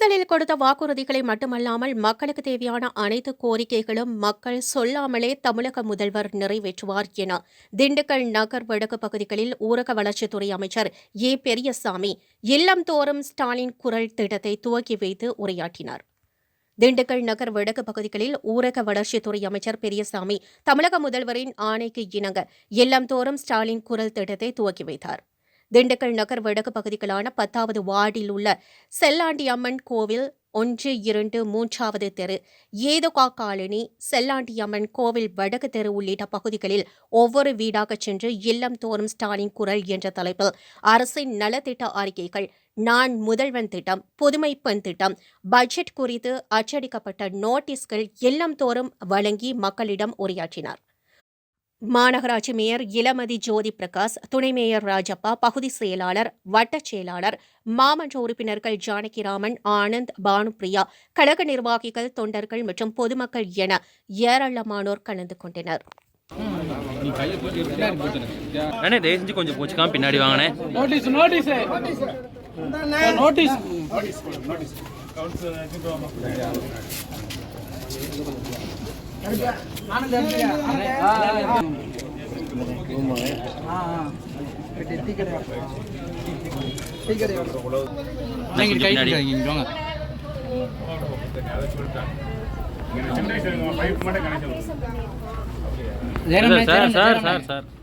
தேர்தலில் கொடுத்த வாக்குறுதிகளை மட்டுமல்லாமல் மக்களுக்கு தேவையான அனைத்து கோரிக்கைகளும் மக்கள் சொல்லாமலே தமிழக முதல்வர் நிறைவேற்றுவார் என திண்டுக்கல் நகர் வடக்கு பகுதிகளில் ஊரக வளர்ச்சித்துறை அமைச்சர் ஏ பெரியசாமி இல்லம் தோறும் ஸ்டாலின் குரல் திட்டத்தை துவக்கி வைத்து உரையாற்றினார். திண்டுக்கல் நகர் வடக்கு பகுதிகளில் ஊரக வளர்ச்சித்துறை அமைச்சர் பெரியசாமி தமிழக முதல்வரின் ஆணைக்கு இணங்க இல்லம் தோறும் ஸ்டாலின் குரல் திட்டத்தை துவக்கி வைத்தார். திண்டுக்கல் நகர் வடக்கு பகுதிகளான பத்தாவது வார்டில் உள்ள செல்லாண்டி அம்மன் கோவில் ஒன்று இரண்டு மூன்றாவது தெரு ஏதுகா காலனி செல்லாண்டி அம்மன் கோவில் வடக்கு தெரு உள்ளிட்ட பகுதிகளில் ஒவ்வொரு வீடாக சென்று இல்லம் தோறும் ஸ்டாலின் குரல் என்ற தலைப்பில் அரசின் நலத்திட்ட அறிக்கைகள் நான் முதல்வன் திட்டம் புதுமை பெண் திட்டம் பட்ஜெட் குறித்து அச்சடிக்கப்பட்ட நோட்டீஸ்கள் இல்லம் தோறும் வழங்கி மக்களிடம் உரையாற்றினார். மாநகராட்சி மேயர் இளமதி ஜோதி பிரகாஷ் துணை மேயர் ராஜப்பா பகுதி செயலாளர் வட்டச் செயலாளர் மாமன்ற உறுப்பினர்கள் ஜானகிராமன் ஆனந்த் பானுப்பிரியா கழக நிர்வாகிகள் தொண்டர்கள் மற்றும் பொதுமக்கள் என ஏராளமானோர் கலந்து கொண்டனர். அண்ணே தயவு செஞ்சு கொஞ்சம் போச்சுக்காம பின்னாடி வாங்கினே நோட்டீஸ் நோட்டீஸ். நோட்டீஸ். பின்னாடி சார் சார் சார் சார்